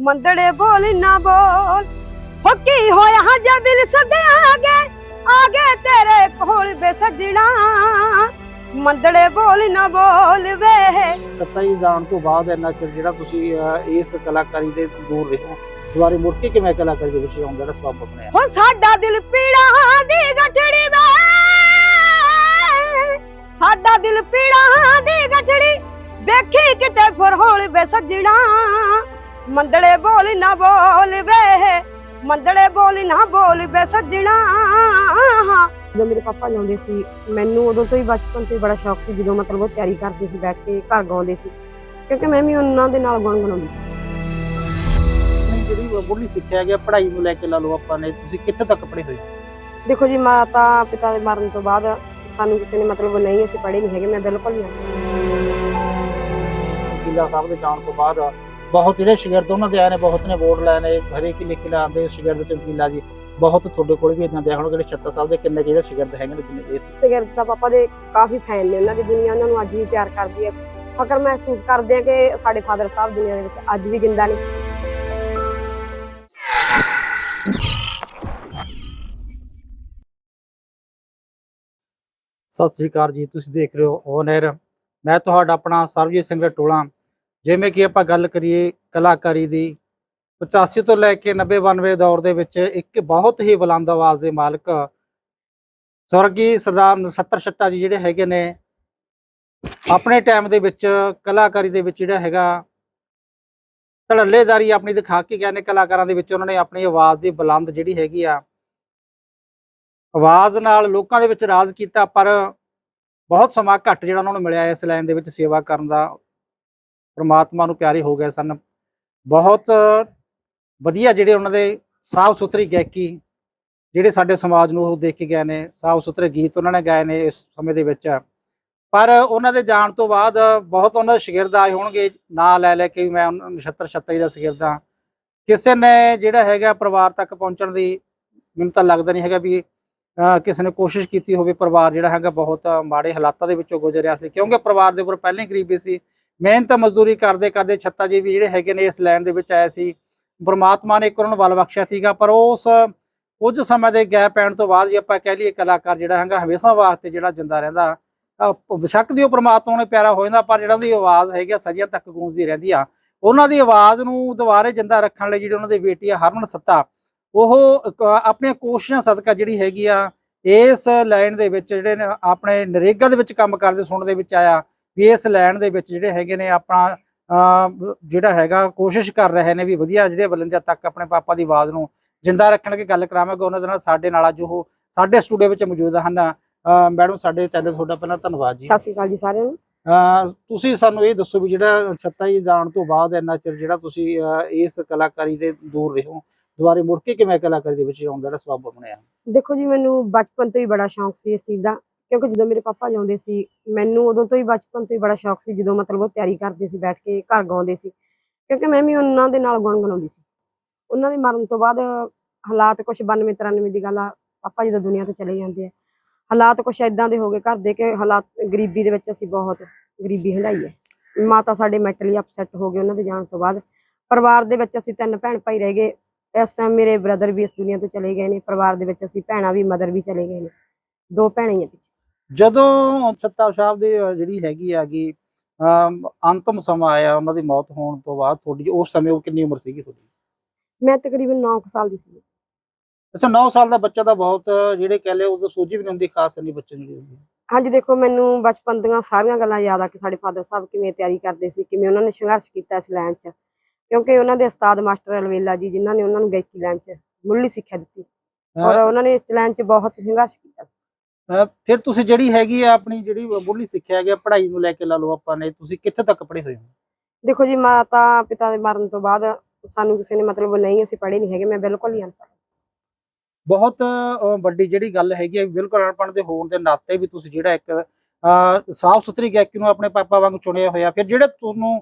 ਮੰਦੜੇ ਬੋਲ ਨਾ ਬੋਲ ਹੋ ਕੀ ਹੋਇਆ ਜੇ ਦਿਲ ਸਦਿਆਗੇ ਆਗੇ ਤੇਰੇ ਕੋਲ ਬੇਸਜਣਾ ਮੰਦੜੇ ਬੋਲ ਨਾ ਬੋਲ ਵੇ ਸੱਤਾ ਜੀ ਜਾਣ ਤੋਂ ਬਾਅਦ ਇੰਨਾ ਚਿਰ ਜਿਹੜਾ ਤੁਸੀਂ ਅਹ, ਇਸ ਕਲਾਕਾਰੀ ਦੇ ਦੂਰ ਰਹੇ ਹੋ ਦੁਬਾਰੇ ਮੁੜ ਕੇ ਕਿਵੇਂ ਕਲਾਕਾਰੀ ਦੇ ਵਿੱਚ ਆਉਂਦਾ ਜਿਹੜਾ ਸਬਬ ਬਣਿਆ ਹੋ ਸਾਡਾ ਦਿਲ ਪੀੜਾਂ ਦੀ ਗਠੜੀ ਵੇ ਸਾਡਾ ਦਿਲ ਪੀੜਾਂ ਦੀ ਗਠੜੀ ਵੇਖੀ ਕਿਤੇ ਫਰਹੋਲ ਵੇ ਸੱਜਣਾ ਮੰਦੜੇ ਬੋਲ ਨਾ ਬੋਲ ਵੇ ਮੰਦੜੇ ਬੋਲ ਨਾ ਬੋਲ ਵੇ ਸੱਜਣਾ। ਜਦੋਂ ਮੇਰੇ ਪਾਪਾ ਜਾਂਦੇ ਸੀ ਮੈਨੂੰ ਉਦੋਂ ਤੋਂ ਹੀ ਬਚਪਨ ਤੋਂ ਹੀ ਬੜਾ ਸ਼ੌਕ ਸੀ ਜਦੋਂ ਮਤਲਬ ਉਹ ਤਿਆਰੀ ਕਰਦੇ ਸੀ ਬੈਠ ਕੇ ਘਰ ਗਾਉਂਦੇ ਸੀ। ਕਿਉਂਕਿ ਮੈਂ ਵੀ ਉਹਨਾਂ ਦੇ ਨਾਲ ਗੁਣਗੁਣਾਉਂਦੀ ਸੀ। ਜਿਹੜੀ ਮੁੱਢਲੀ ਸਿੱਖਿਆ ਗਿਆ ਪੜ੍ਹਾਈ ਨੂੰ ਲੈ ਕੇ ਲਾ ਲਓ ਆਪਾਂ ਨੇ ਤੁਸੀਂ ਕਿੱਥੇ ਤੱਕ ਪੜ੍ਹੇ ਹੋਏ? ਦੇਖੋ ਜੀ ਮਾਤਾ ਪਿਤਾ ਦੇ ਮਰਨ ਤੋਂ ਬਾਅਦ ਸਾਨੂੰ ਕਿਸੇ ਨੇ ਮਤਲਬ ਨਹੀਂ ਅਸੀਂ ਪੜ੍ਹੇ ਨਹੀਂ ਹੈਗੇ ਮੈਂ ਬਿਲਕੁਲ ਨਹੀਂ ਕਿਲਾ ਸਾਹਿਬ ਦੇ ਜਾਣ ਤੋਂ ਬਾਅਦ ਬਹੁਤ ਜਿਹੜੇ ਸ਼ਾਗਿਰਦ ਉਹਨਾਂ ਦੇ ਆਏ ਨੇ ਬਹੁਤ ਨੇ ਬੋਰਡ ਲਾਏ ਨੇ ਹਰੇਕ ਲਿਖ ਕੇ ਲਾਉਂਦੇ ਸ਼ਾਗਿਰਦ ਚਮਕੀਲਾ ਜੀ ਬਹੁਤ ਤੁਹਾਡੇ ਕੋਲ ਵੀ ਇਦਾਂ ਦੇ ਹੁਣ ਜਿਹੜੇ ਛੱਤਾ ਸਾਹਿਬ ਦੇ ਕਿੰਨੇ ਜਿਹੜੇ ਸ਼ਾਗਿਰਦ ਹੈਗੇ ਨੇ ਜਿੰਨੇ ਇਹ ਸਿਗਰ ਦਾ ਪਾਪਾ ਦੇ ਕਾਫੀ ਫੈਨ ਨੇ ਉਹਨਾਂ ਦੀ ਦੁਨੀਆ ਉਹਨਾਂ ਨੂੰ ਅੱਜ ਵੀ ਪਿਆਰ ਕਰਦੀ ਹੈ। ਫਕਰ ਮਹਿਸੂਸ ਕਰਦੇ ਆ ਕਿ ਸਾਡੇ ਫਾਦਰ ਸਾਹਿਬ ਦੁਨੀਆ ਦੇ ਵਿੱਚ ਅੱਜ ਵੀ ਜਿੰਦਾ ਨੇ। ਸਤਿ ਸ੍ਰੀ ਅਕਾਲ ਜੀ ਤੁਸੀਂ ਦੇਖ ਰਹੇ ਹੋ ਓਨਰ ਮੈਂ ਤੁਹਾਡਾ ਆਪਣਾ ਸਰਬਜੀਤ ਸਿੰਘ ਟੋਲਾ ਜਿਵੇਂ ਕਿ ਆਪਾਂ ਗੱਲ ਕਰੀਏ ਕਲਾਕਾਰੀ ਦੀ 85 ਤੋਂ ਲੈ ਕੇ 90 92 ਦੌਰ ਦੇ ਵਿੱਚ ਇੱਕ ਬਹੁਤ ਹੀ ਬੁਲੰਦ ਆਵਾਜ਼ ਦੇ ਮਾਲਕ ਸਵਰਗੀ ਸਰਦਾਰ ਨਛੱਤਰ ਛੱਤਾ ਜੀ ਜਿਹੜੇ ਹੈਗੇ ਨੇ, ਆਪਣੇ ਟਾਈਮ ਦੇ ਵਿੱਚ ਕਲਾਕਾਰੀ ਦੇ ਵਿੱਚ ਜਿਹੜਾ ਹੈਗਾ, ਧੜੱਲੇਦਾਰੀ ਆਪਣੀ ਦਿਖਾ ਕੇ ਗਏ ਨੇ ਕਲਾਕਾਰਾਂ ਦੇ ਵਿੱਚ, ਉਹਨਾਂ ਨੇ ਆਪਣੀ ਆਵਾਜ਼ ਦੀ ਬੁਲੰਦ ਜਿਹੜੀ ਹੈਗੀ ਆ, ਆਵਾਜ਼ ਨਾਲ ਲੋਕਾਂ ਦੇ ਵਿੱਚ ਰਾਜ ਕੀਤਾ, ਪਰ ਬਹੁਤ ਸਮਾਂ ਘੱਟ ਜਿਹੜਾ ਉਹਨਾਂ ਨੂੰ ਮਿਲਿਆ ਇਸ ਲਾਈਨ ਦੇ ਵਿੱਚ ਸੇਵਾ ਕਰਨ ਦਾ। ਪ੍ਰਮਾਤਮਾ ਨੂੰ ਪਿਆਰੇ ਹੋ ਗਏ ਸਨ। ਬਹੁਤ ਵਧੀਆ ਜਿਹੜੇ ਉਹਨਾਂ ਦੇ ਸਾਫ਼ ਸੁਥਰੀ ਗਾਇਕੀ ਜਿਹੜੇ ਸਾਡੇ ਸਮਾਜ ਨੂੰ ਉਹ ਦੇਖ ਕੇ ਗਏ ਨੇ, ਸਾਫ਼ ਸੁਥਰੇ ਗੀਤ ਉਹਨਾਂ ਨੇ ਗਾਏ ਨੇ ਇਸ ਸਮੇਂ ਦੇ ਵਿੱਚ। ਪਰ ਉਹਨਾਂ ਦੇ ਜਾਣ ਤੋਂ ਬਾਅਦ ਬਹੁਤ ਉਹਨਾਂ ਦੇ ਸ਼ਾਗਿਰਦ ਆਏ ਹੋਣਗੇ, ਨਾਂ ਲੈ ਲੈ ਕੇ ਮੈਂ ਉਹਨਾਂ- ਨਛੱਤਰ ਛੱਤਾ ਜੀ ਦਾ ਸ਼ਾਗਿਰਦ ਹਾਂ। ਕਿਸੇ ਨੇ ਜਿਹੜਾ ਹੈਗਾ ਪਰਿਵਾਰ ਤੱਕ ਪਹੁੰਚਣ ਦੀ ਮੈਨੂੰ ਤਾਂ ਲੱਗਦਾ ਨਹੀਂ ਹੈਗਾ ਵੀ ਕਿਸੇ ਨੇ ਕੋਸ਼ਿਸ਼ ਕੀਤੀ ਹੋਵੇ ਪਰਿਵਾਰ ਜਿਹੜਾ ਹੈਗਾ ਬਹੁਤ ਮਾੜੇ ਹਾਲਾਤਾਂ ਦੇ ਵਿੱਚੋਂ ਗੁਜ਼ਰਿਆ ਸੀ। ਕਿਉਂਕਿ ਪਰਿਵਾਰ ਦੇ ਉੱਪਰ ਪਹਿਲਾਂ ਹੀ ਗਰੀਬੀ ਸੀ ਮਿਹਨਤ ਮਜ਼ਦੂਰੀ ਕਰਦੇ ਕਰਦੇ ਛੱਤਾ ਜੀ ਵੀ ਜਿਹੜੇ ਹੈਗੇ ਨੇ ਇਸ ਲਾਈਨ ਦੇ ਵਿੱਚ ਆਏ ਸੀ। ਪਰਮਾਤਮਾ ਨੇ ਇੱਕ ਉਹਨਾਂ ਨੂੰ ਬਲ ਬਖਸ਼ਿਆ ਸੀਗਾ, ਪਰ ਉਸ ਕੁਝ ਸਮੇਂ ਦੇ ਗੈਪ ਪੈਣ ਤੋਂ ਬਾਅਦ ਜੇ ਆਪਾਂ ਕਹਿ ਲਈਏ ਕਲਾਕਾਰ ਜਿਹੜਾ ਹੈਗਾ ਹਮੇਸ਼ਾ ਵਾਸਤੇ ਜਿਹੜਾ ਜਿੰਦਾ ਰਹਿੰਦਾ। ਬਸ਼ੱਕ ਦੀ ਉਹ ਪਰਮਾਤਮਾ ਨੇ ਪਿਆਰਾ ਹੋ ਜਾਂਦਾ, ਪਰ ਜਿਹੜਾ ਉਹਦੀ ਆਵਾਜ਼ ਹੈਗੀ ਆ, ਸਦੀਆਂ ਤੱਕ ਗੂੰਜਦੀ ਰਹਿੰਦੀ ਆ। ਉਹਨਾਂ ਦੀ ਆਵਾਜ਼ ਨੂੰ ਦੁਬਾਰੇ ਜਿੰਦਾ ਰੱਖਣ ਲਈ ਜਿਹੜੀ ਉਹਨਾਂ ਦੀ ਬੇਟੀ ਆ ਹਰਮਨ ਸੱਤਾ, ਉਹ ਆਪਣੀਆਂ ਕੋਸ਼ਿਸ਼ਾਂ ਸਦਕਾ ਜਿਹੜੀ ਹੈਗੀ ਆ, ਇਸ ਲਾਈਨ ਦੇ ਵਿੱਚ ਜਿਹੜੇ ਆਪਣੇ ਨਰੇਗਾ ਦੇ ਵਿੱਚ ਕੰਮ ਕਰਦੇ, ਸੁਣਨ ਦੇ ਵਿੱਚ ਆਇਆ। ਵੀ ਇਸ ਲਾਈਨ ਦੇ ਵਿੱਚ ਜਿਹੜੇ ਹੈਗੇ ਨੇ ਆਪਣਾ ਜਿਹੜਾ ਹੈਗਾ ਕੋਸ਼ਿਸ਼ ਕਰ ਰਹੇ ਨੇ ਵੀ ਵਧੀਆ ਜਿਹੜੇ ਬਲੰਦਿਆਂ ਤੱਕ ਆਪਣੇ ਪਾਪਾ ਦੀ ਆਵਾਜ਼ ਨੂੰ ਜਿੰਦਾ ਰੱਖਣ ਦੀ ਗੱਲ ਕਰਾਵਾਂਗੇ ਉਹਨਾਂ ਦੇ ਨਾਲ ਸਾਡੇ ਨਾਲ ਅੱਜ ਉਹ ਸਾਡੇ ਸਟੂਡੀਓ ਵਿੱਚ ਮੌਜੂਦ ਹਨ। ਮੈਡਮ ਸਾਡੇ ਚੈਨਲ ਤੁਹਾਡਾ ਪਹਿਲਾਂ ਧੰਨਵਾਦ ਜੀ। ਸਤਿ ਸ਼੍ਰੀ ਅਕਾਲ ਜੀ ਸਾਰਿਆਂ ਨੂੰ। ਤੁਸੀਂ ਸਾਨੂੰ ਇਹ ਦੱਸੋ ਵੀ ਜਿਹੜਾ ਛੱਤਾ ਜੀ ਜਾਣ ਤੋਂ ਬਾਅਦ ਇੰਨਾ ਚਿਰ ਜਿਹੜਾ ਤੁਸੀਂ ਇਸ ਕਲਾਕਾਰੀ ਦੇ ਦੂਰ ਰਹੇ ਹੋ ਦੁਬਾਰੇ ਮੁੜ ਕੇ ਕਿਵੇਂ ਕਲਾਕਾਰੀ ਦੇ ਵਿੱਚ ਆਉਂਦਾ ਜਿਹੜਾ ਸਬਬ ਬਣਿਆ? ਦੇਖੋ ਜੀ ਮੈਨੂੰ ਬਚਪਨ ਤੋਂ ਹੀ ਬੜਾ ਸ਼ੌਂਕ ਸੀ ਇਸ ਚੀਜ਼ ਦਾ। ਕਿਉਂਕਿ ਜਦੋਂ ਮੇਰੇ ਪਾਪਾ ਜਾਂਦੇ ਸੀ, ਮੈਨੂੰ ਉਦੋਂ ਤੋਂ ਹੀ ਬਚਪਨ ਤੋਂ ਹੀ ਬੜਾ ਸ਼ੌਕ ਸੀ, ਜਦੋਂ ਮਤਲਬ ਉਹ ਤਿਆਰੀ ਕਰਦੇ ਸੀ, ਬੈਠ ਕੇ ਘਰ ਗਾਉਂਦੇ ਸੀ। ਕਿਉਂਕਿ ਮੈਂ ਵੀ ਉਹਨਾਂ ਦੇ ਨਾਲ ਗੁਣ ਗੁਣਗੁਣਾਉਂਦੀ ਸੀ। ਉਹਨਾਂ ਦੇ ਮਰਨ ਤੋਂ ਬਾਅਦ ਹਾਲਾਤ ਕੁਝ 92 93 ਦੀ ਗੱਲ ਆ, ਪਾਪਾ ਜਦੋਂ ਦੁਨੀਆ ਤੋਂ ਚਲੇ ਜਾਂਦੇ ਆ। ਹਾਲਾਤ ਕੁਝ ਇਦਾਂ ਦੇ ਹੋ ਗਏ ਘਰ ਦੇ ਕਿ ਹਾਲਾਤ, ਗਰੀਬੀ ਦੇ ਵਿੱਚ ਅਸੀਂ ਬਹੁਤ ਗਰੀਬੀ ਹੰਡਾਈ ਹੈ। ਮਾਤਾ ਸਾਡੇ ਮੈਂਟਲੀ ਅਪਸੈਟ ਹੋ ਗਏ ਉਹਨਾਂ ਦੇ ਜਾਣ ਤੋਂ ਬਾਅਦ। ਪਰਿਵਾਰ ਦੇ ਵਿੱਚ ਅਸੀਂ ਤਿੰਨ ਭੈਣ ਭਾਈ ਰਹਿ ਗਏ। ਇਸ ਟਾਈਮ ਮੇਰੇ ਬ੍ਰਦਰ ਵੀ ਇਸ ਦੁਨੀਆ ਤੋਂ ਚਲੇ ਗਏ ਨੇ। ਪਰਿਵਾਰ ਦੇ ਵਿੱਚ ਅਸੀਂ ਭੈਣਾਂ ਵੀ ਮਦਰ ਵੀ ਚਲੇ ਗਏ ਨੇ। ਦੋ ਭੈਣਾਂ ਹੀ ਆ ਪਿੱਛੇ। ਜਦੋਂ ਛੱਤਾ ਸਾਹਿਬ ਦੀ ਜਿਹੜੀ ਹੈਗੀ ਅਮ, ਅੰਤਮ ਸਮਾਂ ਆਇਆ ਉਹਨਾਂ ਦੀ ਮੌਤ ਹੋਣ ਤੋਂ ਬਾਅਦ ਤੁਹਾਡੀ ਉਸ ਸਮੇਂ ਉਹ ਕਿੰਨੀ ਉਮਰ ਸੀਗੀ ਤੁਹਾਡੀ? ਮੈਂ ਤਕਰੀਬਨ 9 ਸਾਲ ਦੀ ਸੀ। ਅੱਛਾ 9 ਸਾਲ ਦਾ ਬੱਚਾ ਤਾਂ ਬਹੁਤ ਜਿਹੜੇ ਕਹਿ ਲਏ ਉਦੋਂ ਸੋਝੀ ਵੀ ਨਹੀਂ ਹੁੰਦੀ ਖਾਸ ਨਹੀਂ ਬੱਚੇ ਨੂੰ ਹੁੰਦੀ। ਹਾਂਜੀ ਦੇਖੋ ਮੈਨੂੰ ਬਚਪਨ ਦੀਆਂ ਸਾਰੀਆਂ ਗੱਲਾਂ ਯਾਦ ਆ ਕਿ ਸਾਡੇ ਫਾਦਰ ਸਾਹਿਬ ਕਿਵੇਂ ਤਿਆਰੀ ਕਰਦੇ ਸੀ ਕਿਵੇਂ ਉਹਨਾਂ ਨੇ ਸੰਘਰਸ਼ ਕੀਤਾ ਇਸ ਲਾਈਨ 'ਚ। ਕਿਉਂਕਿ ਉਹਨਾਂ ਦੇ ਉਸਤਾਦ ਮਾਸਟਰ ਅਲਵੇਲਾ ਜੀ ਜਿਨ੍ਹਾਂ ਨੇ ਉਹਨਾਂ ਨੂੰ ਗਾਇਕੀ ਲਾਈਨ 'ਚ ਮੁੱਢਲੀ ਸਿੱਖਿਆ ਦਿੱਤੀ। ਔਰ ਉਹਨਾਂ ਨੇ ਇਸ ਲਾਈਨ 'ਚ ਬਹੁਤ ਸੰਘਰਸ਼ ਕੀਤਾ ਫਿਰ ਤੁਸੀਂ ਜਿਹੜੀ ਹੈਗੀ ਆ ਆਪਣੀ ਜਿਹੜੀ ਮੁੱਢਲੀ ਸਿੱਖਿਆ ਹੈਗੀ ਆ, ਪੜ੍ਹਾਈ ਨੂੰ ਲੈ ਕੇ ਲਾ ਲਓ ਆਪਾਂ ਨੇ ਤੁਸੀਂ ਕਿੱਥੇ ਤੱਕ ਪੜ੍ਹੇ ਹੋਏ ਹੋ? ਦੇਖੋ ਜੀ ਮਾਤਾ ਪਿਤਾ ਦੇ ਮਰਨ ਤੋਂ ਬਾਅਦ ਸਾਨੂੰ ਕਿਸੇ ਨੇ ਮਤਲਬ ਨਹੀਂ ਅਸੀਂ ਪੜ੍ਹੇ ਨਹੀਂ ਹੈਗੇ ਮੈਂ ਬਿਲਕੁਲ ਹੀ ਅਨਪੜ੍ਹ ਬਹੁਤ ਵੱਡੀ ਜਿਹੜੀ ਗੱਲ ਹੈਗੀ ਹੈ ਬਿਲਕੁਲ ਅਨਪੜ੍ਹ ਦੇ ਹੋਣ ਦੇ ਨਾਤੇ ਵੀ ਤੁਸੀਂ ਜਿਹੜਾ ਇੱਕ ਸਾਫ਼ ਸੁਥਰੀ ਗਾਇਕੀ ਨੂੰ ਆਪਣੇ ਪਾਪਾ ਵਾਂਗ ਚੁਣਿਆ ਹੋਇਆ। ਫਿਰ ਜਿਹੜੇ ਤੁਹਾਨੂੰ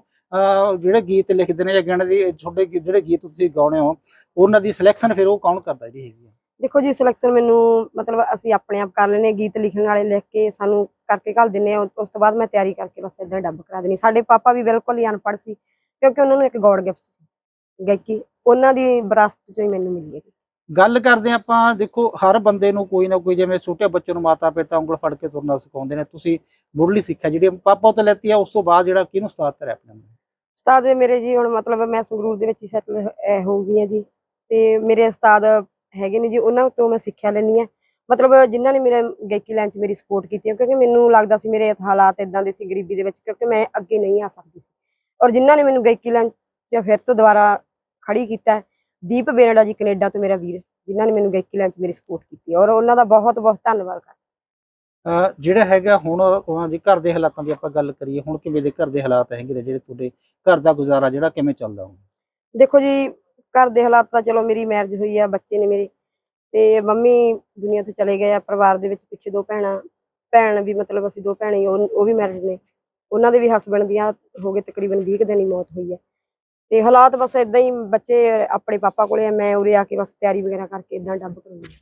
ਜਿਹੜੇ ਗੀਤ ਲਿਖਦੇ ਨੇ ਜਾਂ ਗਾਣੇ ਦੀ ਤੁਹਾਡੇ ਗੀ- ਜਿਹੜੇ ਗੀਤ ਤੁਸੀਂ ਗਾਉਣੇ ਹੋ ਉਹਨਾਂ ਦੀ ਸਿਲੈਕਸ਼ਨ ਫਿਰ ਉਹ ਕੌਣ ਕਰਦਾ ਜਿਹੜੀ ਹੈਗੀ ਹੈ ਦੇਖੋ ਜੀ ਸਿਲੈਕਸ਼ਨ ਮੈਨੂੰ ਮਤਲਬ ਅਸੀਂ ਆਪਣੇ ਆਪ ਕਰ ਲੈਨੇ ਗੀਤ ਲਿਖਣ ਵਾਲੇ ਲਿਖ ਕੇ ਸਾਨੂੰ ਕਰਕੇ ਘੱਲ ਦਿੰਨੇ ਆ ਉਸ ਤੋਂ ਬਾਅਦ ਮੈਂ ਤਿਆਰੀ ਕਰਕੇ ਬਸ ਇਦਾਂ ਡੱਬ ਕਰਾ ਦੇਣੀ ਸਾਡੇ ਪਾਪਾ ਵੀ ਬਿਲਕੁਲ ਹੀ ਅਨਪੜ੍ਹ ਸੀ ਕਿਉਂਕਿ ਉਹਨਾਂ ਨੂੰ ਇੱਕ ਗੋਡ ਗਿਫਟ ਸੀ। ਗਾਇਕੀ ਉਹਨਾਂ ਦੀ ਵਿਰਾਸਤ ਚੋਂ ਹੀ ਮੈਨੂੰ ਮਿਲੀ ਹੈ ਗੱਲ ਕਰਦੇ ਆਪਾਂ ਦੇਖੋ ਹਰ ਬੰਦੇ ਨੂੰ ਕੋਈ ਨਾ ਕੋਈ ਜਿਵੇਂ ਛੋਟੇ ਬੱਚੇ ਨੂੰ ਮਾਤਾ ਪਿਤਾ ਉਂਗਲ ਫੜ ਕੇ ਤੁਰਨਾ ਸਿਖਾਉਂਦੇ ਨੇ ਤੁਸੀਂ ਮੁੱਢਲੀ ਸਿੱਖਿਆ ਜਿਹੜੀ ਪਾਪਾ ਤੋਂ ਲੈਤੀ ਆ ਉਸ ਤੋਂ ਬਾਅਦ ਜਿਹੜਾ ਕਿਹਨੂੰ ਉਸਤਾਦ ਤੇ ਆਪਣੇ ਨਾਲ? ਉਸਤਾਦ ਮੇਰੇ ਜੀ ਹੁਣ ਮਤਲਬ ਮੈਂ ਸੰਗਰੂਰ ਦੇ ਵਿੱਚ ਹੀ ਸੈਟਲ ਹੋ ਗਈ ਹਾਂ ਜੀ। ਤੇ ਮੇਰੇ ਉਸਤਾਦ ਹੈਗੇ ਨੇ ਜੀ ਉਹਨਾਂ ਤੋਂ ਮੈਂ ਸਿੱਖਿਆ ਲੈਣੀ ਹੈ। ਮਤਲਬ ਜਿਨ੍ਹਾਂ ਨੇ ਮੇਰੇ ਗਾਇਕੀ ਲਾਈਨ 'ਚ ਮੇਰੀ ਸਪੋਰਟ ਕੀਤੀ ਕਿਉਂਕਿ ਮੈਨੂੰ ਲੱਗਦਾ ਸੀ ਮੇਰੇ ਹਾਲਾਤ ਇਦਾਂ ਦੇ ਸੀ ਗਰੀਬੀ ਦੇ ਵਿੱਚ ਕਿਉਂਕਿ ਮੈਂ ਅੱਗੇ ਨਹੀਂ ਆ ਸਕਦੀ ਸੀ। ਔਰ ਜਿਨ੍ਹਾਂ ਨੇ ਮੈਨੂੰ ਗਾਇਕੀ ਲਾਈਨ 'ਚ ਫਿਰ ਤੋਂ ਦੁਬਾਰਾ ਖੜੀ ਕੀਤਾ ਹੈ, ਦੀਪ ਬੇਨੜਾ ਜੀ ਕੈਨੇਡਾ ਤੋਂ ਮੇਰਾ ਵੀਰ ਜਿਨ੍ਹਾਂ ਨੇ ਮੈਨੂੰ ਗਾਇਕੀ ਲਾਈਨ 'ਚ ਮੇਰੀ ਸਪੋਰਟ ਕੀਤੀ ਔਰ ਉਹਨਾਂ ਦਾ ਬਹੁਤ ਬਹੁਤ ਧੰਨਵਾਦ ਕਰ ਜਿਹੜਾ ਹੈਗਾ ਹੁਣ ਅਹ ਜੇ ਘਰ ਦੇ ਹਾਲਾਤਾਂ ਦੀ ਆਪਾਂ ਗੱਲ ਕਰੀਏ ਹੁਣ ਕਿਵੇਂ ਦੇ ਘਰ ਦੇ ਹਾਲਾਤ ਹੈਗੇ ਨੇ ਜਿਹੜੇ ਤੁਹਾਡੇ ਘਰ ਦਾ ਗੁਜ਼ਾਰਾ ਜਿਹੜਾ ਕਿਵੇਂ ਚੱਲਦਾ ਹੁਣ? ਦੇਖੋ ਜੀ ਘਰ ਦੇ ਹਾਲਾਤ ਤਾਂ ਚਲੋ ਮੇਰੀ ਮੈਰਿਜ ਹੋਈ ਆ, ਬੱਚੇ ਨੇ ਮੇਰੇ ਤੇ ਮੰਮੀ ਦੁਨੀਆ ਤੋਂ ਚਲੇ ਗਏ ਆ, ਪਰਿਵਾਰ ਦੇ ਵਿੱਚ ਪਿੱਛੇ ਦੋ ਭੈਣਾਂ, ਭੈਣ ਵੀ ਮਤਲਬ ਅਸੀਂ ਦੋ ਭੈਣਾਂ ਹੀ ਉਹ ਵੀ ਮੈਰਿਜ ਨੇ। ਉਹਨਾਂ ਦੇ ਵੀ ਹਸਬੰਡ ਦੀਆਂ ਹੋ ਗਏ ਤਕਰੀਬਨ 20 ਦਿਨ ਹੀ ਮੌਤ ਹੋਈ ਹੈ ਤੇ ਹਾਲਾਤ ਬਸ ਇਦਾਂ ਹੀ ਬੱਚੇ ਆਪਣੇ ਪਾਪਾ ਕੋਲੇ ਆ, ਮੈਂ ਉਰੇ ਆ ਕੇ ਬਸ ਤਿਆਰੀ ਵਗੈਰਾ ਕਰਕੇ ਇਦਾਂ ਡੱਬ ਕਰੂੰਗੀ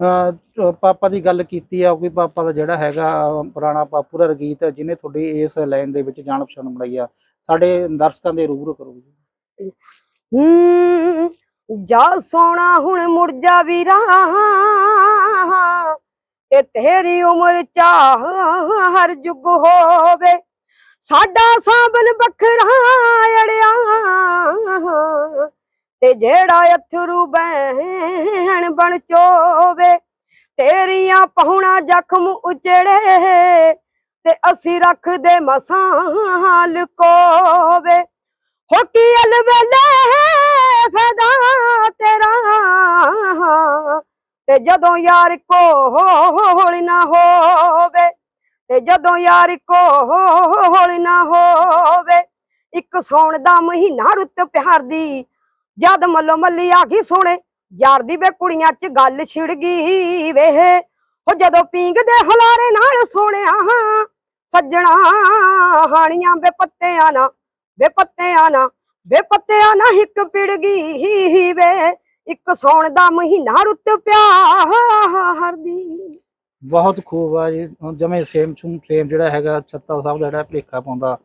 ਅਹ ਪਾਪਾ ਦੀ ਗੱਲ ਕੀਤੀ ਆ ਕੋਈ ਪਾਪਾ ਦਾ ਜਿਹੜਾ ਹੈਗਾ ਪੁਰਾਣਾ ਪਾਪੂ ਦਾ ਰਗੀਤ ਜਿਹਨੇ ਤੁਹਾਡੀ ਇਸ ਲਾਈਨ ਦੇ ਵਿੱਚ ਜਾਣ ਪਛਾਣ ਬਣਾਈ ਆ। ਸਾਡੇ ਦਰਸ਼ਕਾਂ ਦੇ ਰੂਬਰੂ ਕਰੋਗੇ ਹੂੰ, ਜਾ ਸੋਣਾ ਹੁਣ ਮੁੜ ਜਾ ਵੀਰਾ, ਤੇ ਤੇਰੀ ਉਮਰ ਚਾਹ ਹਰ ਜੁਗ ਹੋਵੇ। ਸਾਡਾ ਸਾਬਨ ਵੱਖਰਾ ਅੜਿਆ, ਤੇ ਜਿਹੜਾ ਅਥਰੂ ਬਹਿਣ ਬਣ ਚੋਵੇ। ਤੇਰੀਆਂ ਪਹੁਣਾ ਜ਼ਖਮ ਉਚੜੇ, ਤੇ ਅਸੀਂ ਰੱਖਦੇ ਮਸਾਂ ਲੁਕੋਵੇ। ਹੋ ਕੀ ਅਲਵੇਲੇ ਫਦਾ ਤੇਰਾ। ਤੇ ਜਦੋਂ ਯਾਰ ਕੋਲ ਨਾ ਹੋਵੇ, ਤੇ ਜਦੋਂ ਯਾਰ ਕੋਲ ਨਾ ਹੋਵੇ, ਇੱਕ ਸੌਣ ਦਾ ਮਹੀਨਾ ਰੁੱਤ ਪਿਆਰ ਦੀ, ਜਦ ਮੱਲੋ ਮੱਲੀ ਆ ਗਈ ਸੋਹਣੇ, ਯਾਰ ਦੀ ਵੇ ਕੁੜੀਆਂ 'ਚ ਗੱਲ ਛਿੜ ਗਈ ਵੇ। ਉਹ ਜਦੋਂ ਪੀਂਗਦੇ ਹਲਾਰੇ ਨਾਲ ਸੋਹਣਿਆ, ਸੱਜਣਾ ਹਾਣੀਆਂ ਵੇ ਪੱਤਿਆਂ ਨਾਲ ਵੇ ਪੱਤਿਆਂ ਨਾ ਵੇ ਪੱਤਿਆਂ ਨਾ ਹਿੱਕ ਪਿੜ ਗਈ ਵੇ। ਇੱਕ ਸੌਣ ਦਾ ਮਹੀਨਾ ਰੁੱਤ ਪਿਆਰ ਬਹੁਤ ਖੂਬ ਆ ਜੀ। ਜਮੇ ਸੇਮ ਸੂਮ ਸੇਮ ਜਿਹੜਾ ਹੈਗਾ, ਛੱਤਾ ਸਾਹਿਬ ਦਾ ਜਿਹੜਾ ਭਲੇਖਾ ਪਾਉਂਦਾ।